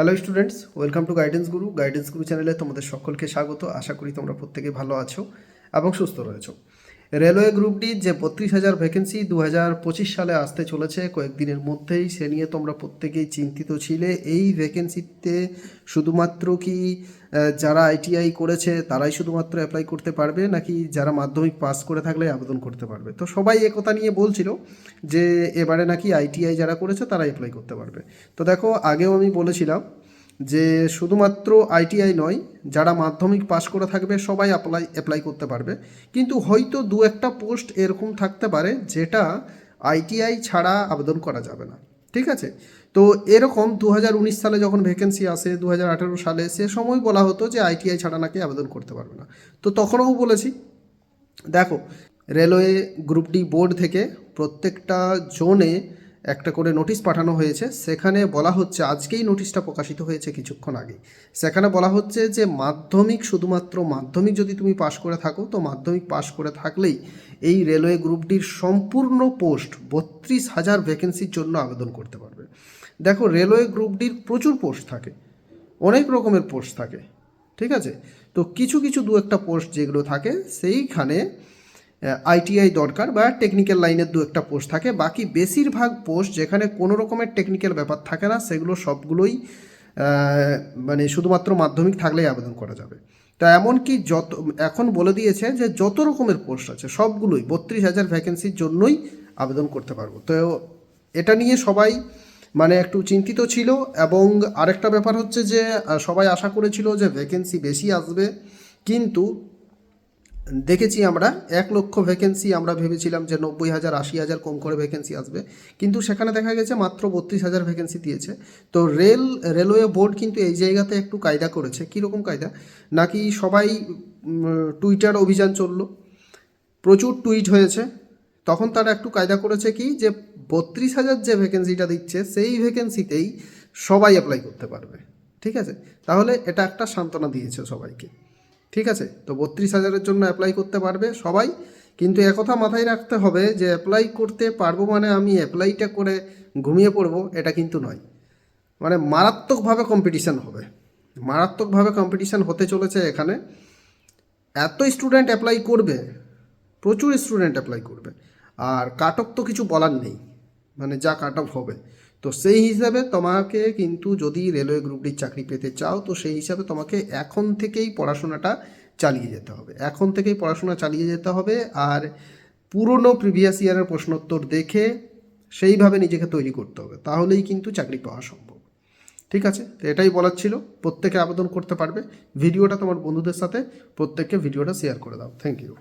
Hello students welcome to guidance guru guidance guru চ্যানেলে তোমাদের সকলকে স্বাগত। আশা করি তোমরা প্রত্যেকে ভালো আছো এবং সুস্থ রয়েছো। রেলওয়ে গ্রুপ ডি যে বত্রিশ হাজার ভ্যাকেন্সি দু হাজার পঁচিশ সালে আসতে চলেছে, কয়েকদিনের মধ্যেই সে নিয়ে তোমরা প্রত্যেকেই চিন্তিত ছিলে। এই ভ্যাকেন্সিতে শুধুমাত্র কি যারা আইটিআই করেছে তারাই শুধুমাত্র অ্যাপ্লাই করতে পারবে, নাকি যারা মাধ্যমিক পাস করে থাকলে আবেদন করতে পারবে? তো সবাই একথা নিয়ে বলছিল যে, এবারে নাকি আইটিআই যারা করেছে তারা অ্যাপ্লাই করতে পারবে। তো দেখো, আগেও আমি বলেছিলাম যে শুধুমাত্র আইটিআই নয়, যারা মাধ্যমিক পাস করে থাকবে, সবাই অ্যাপ্লাই অ্যাপ্লাই করতে পারবে। কিন্তু হয়তো দু একটা পোস্ট এরকম থাকতে পারে, যেটা আইটিআই ছাড়া আবেদন করা যাবে না। ঠিক আছে? তো এরকম দু হাজার উনিশ সালে যখন ভ্যাকেন্সি আসে দু হাজার আঠারো সালে, সে সময় বলা হতো যে আইটিআই ছাড়া নাকি আবেদন করতে পারবে না। তো তখনও বলেছি, দেখো, রেলওয়ে গ্রুপ ডি বোর্ড থেকে প্রত্যেকটা জোনে একটা করে নোটিশ পাঠানো হয়েছে। সেখানে বলা হচ্ছে, আজকেই নোটিশটা প্রকাশিত হয়েছে কিছুক্ষণ আগে। সেখানে বলা হচ্ছে যে, মাধ্যমিক শুধুমাত্র মাধ্যমিক যদি তুমি পাশ করে থাকো, তো মাধ্যমিক পাশ করে থাকলেই এই রেলওয়ে গ্রুপটির সম্পূর্ণ পোস্ট বত্রিশ হাজার ভ্যাকেন্সির জন্য আবেদন করতে পারবে। দেখো, রেলওয়ে গ্রুপটির প্রচুর পোস্ট থাকে, অনেক রকমের পোস্ট থাকে, ঠিক আছে? তো কিছু কিছু দু একটা পোস্ট যেগুলো থাকে, সেইখানে আইটিআই দরকার বা টেকনিক্যাল লাইনের দু একটা পোস্ট থাকে। বাকি বেশিরভাগ পোস্ট যেখানে কোনো রকমের টেকনিক্যাল ব্যাপার থাকে না, সেগুলো সবগুলোই মানে শুধুমাত্র মাধ্যমিক থাকলেই আবেদন করা যাবে। তা এমনকি যত, এখন বলে দিয়েছে যে যত রকমের পোস্ট আছে, সবগুলোই বত্রিশ হাজার ভ্যাকেন্সির জন্যই আবেদন করতে পারব। তো এটা নিয়ে সবাই মানে একটু চিন্তিত ছিল এবং আরেকটা ব্যাপার হচ্ছে যে সবাই আশা করেছিল যে ভ্যাকেন্সি বেশি আসবে। কিন্তু দেখেছি আমরা, এক লক্ষ ভ্যাকেন্সি আমরা ভেবেছিলাম যে নব্বই হাজার, আশি হাজার কম করে ভ্যাকেন্সি আসবে। কিন্তু সেখানে দেখা গেছে মাত্র বত্রিশ হাজার ভ্যাকেন্সি দিয়েছে। তো রেল, রেলওয়ে বোর্ড কিন্তু এই জায়গাতে একটু কায়দা করেছে। কীরকম কায়দা? নাকি সবাই টুইটার অভিযান চলল। প্রচুর টুইট হয়েছে। তখন তারা একটু কায়দা করেছে কি যে বত্রিশ হাজার যে ভ্যাকেন্সিটা দিচ্ছে, সেই ভ্যাকেন্সিতেই সবাই অ্যাপ্লাই করতে পারবে। ঠিক আছে? তাহলে এটা একটা সান্ত্বনা দিয়েছে সবাইকে। ঠিক আছে? তো বত্রিশ হাজারের জন্য অ্যাপ্লাই করতে পারবে সবাই। কিন্তু একথা মাথায় রাখতে হবে যে অ্যাপ্লাই করতে পারব মানে আমি অ্যাপ্লাইটা করে ঘুমিয়ে পড়ব, এটা কিন্তু নয়। মানে মারাত্মকভাবে কম্পিটিশান হবে। মারাত্মকভাবে কম্পিটিশান হতে চলেছে এখানে। এত স্টুডেন্ট অ্যাপ্লাই করবে, প্রচুর স্টুডেন্ট অ্যাপ্লাই করবে। আর কাট অফ তো কিছু বলার নেই। মানে যা কাট অফ হবে। তো সেই হিসাবে তোমাকে কিন্তু যদি রেলওয়ে গ্রুপ ডির চাকরি পেতে চাও, তো সেই হিসাবে তোমাকে এখন থেকেই পড়াশোনাটা চালিয়ে যেতে হবে। এখন থেকেই পড়াশোনা চালিয়ে যেতে হবে আর পুরনো প্রিভিয়াস ইয়ারের প্রশ্নোত্তর দেখে সেইভাবে নিজেকে তৈরি করতে হবে। তাহলেই কিন্তু চাকরি পাওয়া সম্ভব। ঠিক আছে? তো এটাই বলার ছিল। প্রত্যেকে আবেদন করতে পারবে। ভিডিওটা তোমার বন্ধুদের সাথে প্রত্যেককে ভিডিওটা শেয়ার করে দাও। Thank you